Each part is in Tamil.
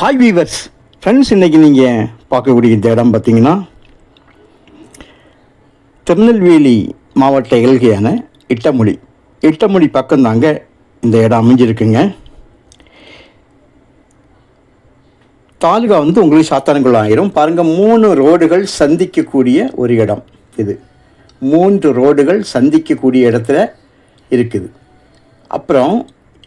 ஹாய் வீவர்ஸ் ஃப்ரெண்ட்ஸ் இன்றைக்கி நீங்கள் பார்க்கக்கூடிய இந்த இடம் பார்த்தீங்கன்னா திருநெல்வேலி மாவட்ட இயல்கையான இட்டமொழி இட்டமொழி பக்கம்தாங்க இந்த இடம் அமைஞ்சிருக்குங்க. தாலுகா வந்து உங்களுக்கு சாத்தானங்குளம் ஆயிரும். பாருங்கள் மூணு ரோடுகள் சந்திக்கக்கூடிய ஒரு இடம் இது. மூன்று ரோடுகள் சந்திக்கக்கூடிய இடத்துல இருக்குது. அப்புறம்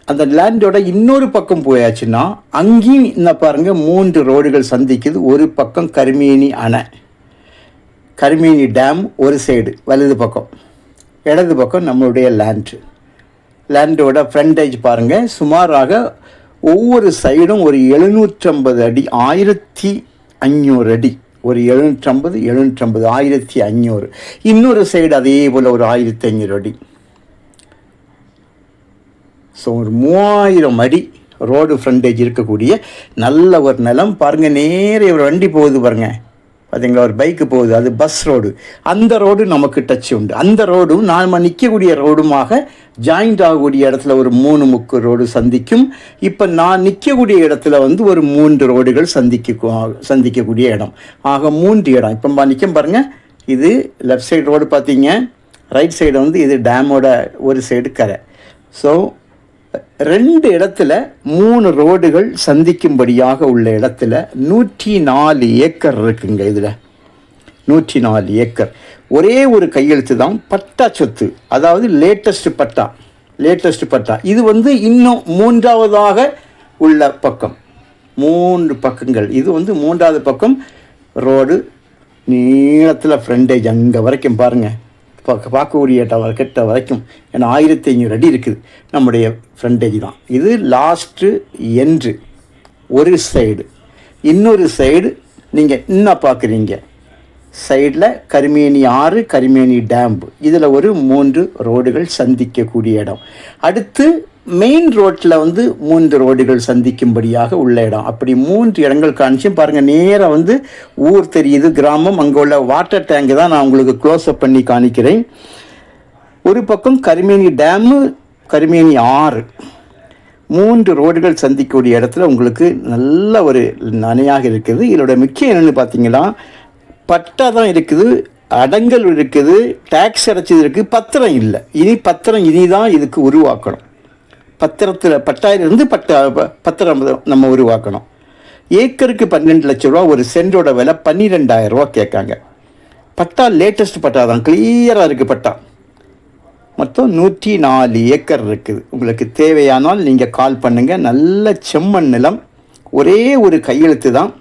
அந்த லேண்டோட இன்னொரு பக்கம் போயாச்சுன்னா அங்கேயும் இந்த பாருங்கள் மூன்று ரோடுகள் சந்திக்குது. ஒரு பக்கம் கருமேனி அணை. கருமேனி டேம் ஒரு சைடு வலது பக்கம். இடது பக்கம் நம்மளுடைய லேண்டு லேண்டோட ஃப்ரண்டேஜ் பாருங்கள் சுமாராக ஒவ்வொரு சைடும் ஒரு எழுநூற்றம்பது அடி ஆயிரத்தி ஐநூறு அடி. ஒரு எழுநூற்றம்பது எழுநூற்றம்பது ஆயிரத்தி ஐநூறு. இன்னொரு சைடு அதே போல் ஒரு ஆயிரத்தி ஐநூறு அடி. ஸோ ஒரு மூவாயிரம் அடி ரோடு ஃப்ரண்டேஜ் இருக்கக்கூடிய நல்ல ஒரு நிலம். பாருங்கள் நேரே ஒரு வண்டி போகுது பாருங்கள் பார்த்தீங்களா ஒரு பைக்கு போகுது அது பஸ் ரோடு அந்த ரோடு நமக்கு டச் உண்டு. அந்த ரோடும் நாம் நிற்கக்கூடிய ரோடுமாக ஜாயிண்ட் ஆகக்கூடிய இடத்துல ஒரு மூணு முக்கு ரோடு சந்திக்கும். இப்போ நான் நிற்கக்கூடிய இடத்துல வந்து ஒரு மூன்று ரோடுகள் சந்திக்க சந்திக்கக்கூடிய இடம். ஆக மூன்று இடம். இப்போ நிற்கும் பாருங்கள் இது லெஃப்ட் சைடு ரோடு பார்த்தீங்க ரைட் சைடு வந்து இது டேமோட ஒரு சைடு கரை. ஸோ ரெண்டு இடத்துல மூணு ரோடுகள் சந்திக்கும்படியாக உள்ள இடத்துல நூற்றி நாலு ஏக்கர் இருக்குங்க இதில். நூற்றி நாலு ஏக்கர். ஒரே ஒரு கையெழுத்து தான் பட்டா சொத்து. அதாவது லேட்டஸ்ட் பட்டா. லேட்டஸ்ட் பட்டா. இது வந்து இன்னும் மூன்றாவதாக உள்ள பக்கம். மூன்று பக்கங்கள். இது வந்து மூன்றாவது பக்கம். ரோடு. நீளத்தில் ஃப்ரண்டேஜ் அங்கே வரைக்கும் பாருங்கள் பார்க்கக்கூடிய டவர் கிட்ட வரைக்கும் ஏன்னா ஆயிரத்தி ஐநூறு அடி இருக்குது. நம்முடைய ஃப்ரண்டேஜ் தான். இது லாஸ்ட்டு என்று ஒரு சைடு இன்னொரு சைடு நீங்கள் இன்னும் பார்க்குறீங்க? சைடில் கருமேனி ஆறு கருமேனி டேம்பு இதில் ஒரு மூன்று ரோடுகள் சந்திக்கக்கூடிய இடம். அடுத்து மெயின் ரோட்டில் வந்து மூன்று ரோடுகள் சந்திக்கும்படியாக உள்ள இடம். அப்படி மூன்று இடங்கள் காணிச்சும் பாருங்கள் நேராக வந்து ஊர் தெரியுது கிராமம் அங்கே உள்ள வாட்டர் டேங்கு தான் நான் உங்களுக்கு க்ளோஸ்அப் பண்ணி காணிக்கிறேன். ஒரு பக்கம் கருமேனி டேமு கருமேனி ஆறு மூன்று ரோடுகள் சந்திக்கக்கூடிய இடத்துல உங்களுக்கு நல்ல ஒரு நனையாக இருக்குது. இதோட முக்கியம் என்னென்னு பார்த்தீங்கன்னா பட்டா தான் இருக்குது அடங்கல் இருக்குது டேக்ஸ் அடைச்சது இருக்குது பத்திரம் இல்லை. இனி பத்திரம் இனி தான் இதுக்கு உருவாக்கணும். பத்திரத்தில் பட்டாயிலிருந்து பட்ட பத்திரம் நம்ம உருவாக்கணும். ஏக்கருக்கு பன்னெண்டு லட்ச ரூபா ஒரு சென்டோட விலை பன்னிரெண்டாயிரம் ரூபா கேட்காங்க. பட்டா லேட்டஸ்ட் பட்டா தான். கிளியராக இருக்குது பட்டா. மொத்தம் நூற்றி நாலு ஏக்கர் இருக்குது. உங்களுக்கு தேவையானால் நீங்கள் கால் பண்ணுங்கள் நல்ல செம்மண் நிலம். ஒரே ஒரு கையெழுத்து தான்.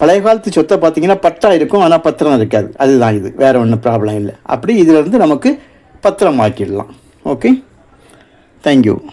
பழைய காலத்து சொத்தை பார்த்தீங்கன்னா பட்டா இருக்கும் ஆனால் பத்திரம் இருக்காது. அதுதான் இது. வேறு ஒன்றும் ப்ராப்ளம் இல்லை. அப்படி இதிலேருந்து நமக்கு பத்திரம் ஆக்கிடலாம் ஓகே Thank you.